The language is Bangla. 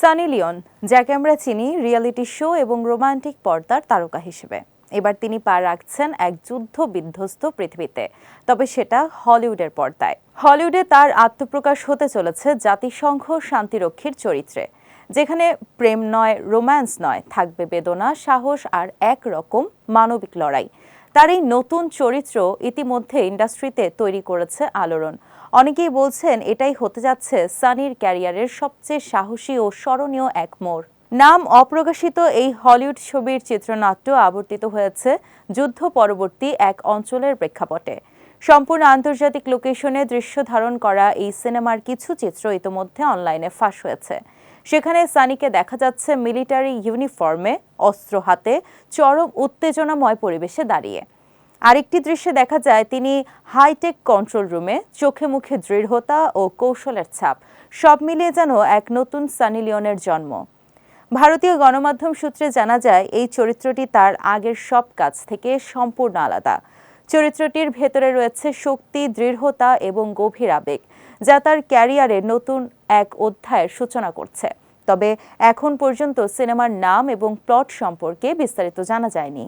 সানি লিওন, যাকে আমরা চিনি রিয়েলিটি শো এবং রোমান্টিক পর্দার তারকা হিসেবে। এবার তিনি পা রাখছেন এক যুদ্ধ বিধ্বস্ত পৃথিবীতে, তবে সেটা হলিউডের পর্দায়। হলিউডে তার আত্মপ্রকাশ হতে চলেছে জাতিসংঘ শান্তিরক্ষীর চরিত্রে, যেখানে প্রেম নয়, রোম্যান্স নয়, থাকবে বেদনা, সাহস আর এক রকম মানবিক লড়াই। তার এই নতুন চরিত্র ইতিমধ্যে ইন্ডাস্ট্রিতে তৈরি করেছে আলোড়ন। অনেকেই বলছেন এটাই হতে যাচ্ছে সানির ক্যারিয়ারের সবচেয়ে সাহসী ও স্মরণীয় এক মোড়। নাম অপ্রকাশিত এই হলিউড ছবির চিত্রনাট্য আবর্তিত হয়েছে যুদ্ধ পরবর্তী এক অঞ্চলের প্রেক্ষাপটে। সম্পূর্ণ আন্তর্জাতিক লোকেশনে দৃশ্য ধারণ করা এই সিনেমার কিছু চিত্র ইতোমধ্যে অনলাইনে ফাঁস হয়েছে। সেখানে সানিকে দেখা যাচ্ছে মিলিটারি ইউনিফর্মে, অস্ত্র হাতে, চরম উত্তেজনাময় পরিবেশে দাঁড়িয়ে। আরেকটি দৃশ্যে দেখা যায়, তিনি হাইটেক কন্ট্রোল রুমে চোখে মুখে দৃঢ়তা ও কৌশলের ছাপ, সব মিলিয়ে যেন এক নতুন সানি লিওনের জন্ম। ভারতীয় গণমাধ্যম সূত্রে জানা যায়, এই চরিত্রটি তার আগের সব কাজ থেকে সম্পূর্ণ আলাদা। চরিত্রটির ভেতরে রয়েছে শক্তি, দৃঢ়তা এবং গভীর আবেগ, যা তার ক্যারিয়ারে নতুন এক অধ্যায়ের সূচনা করছে। তবে এখন পর্যন্ত সিনেমার নাম এবং প্লট সম্পর্কে বিস্তারিত জানা যায়নি।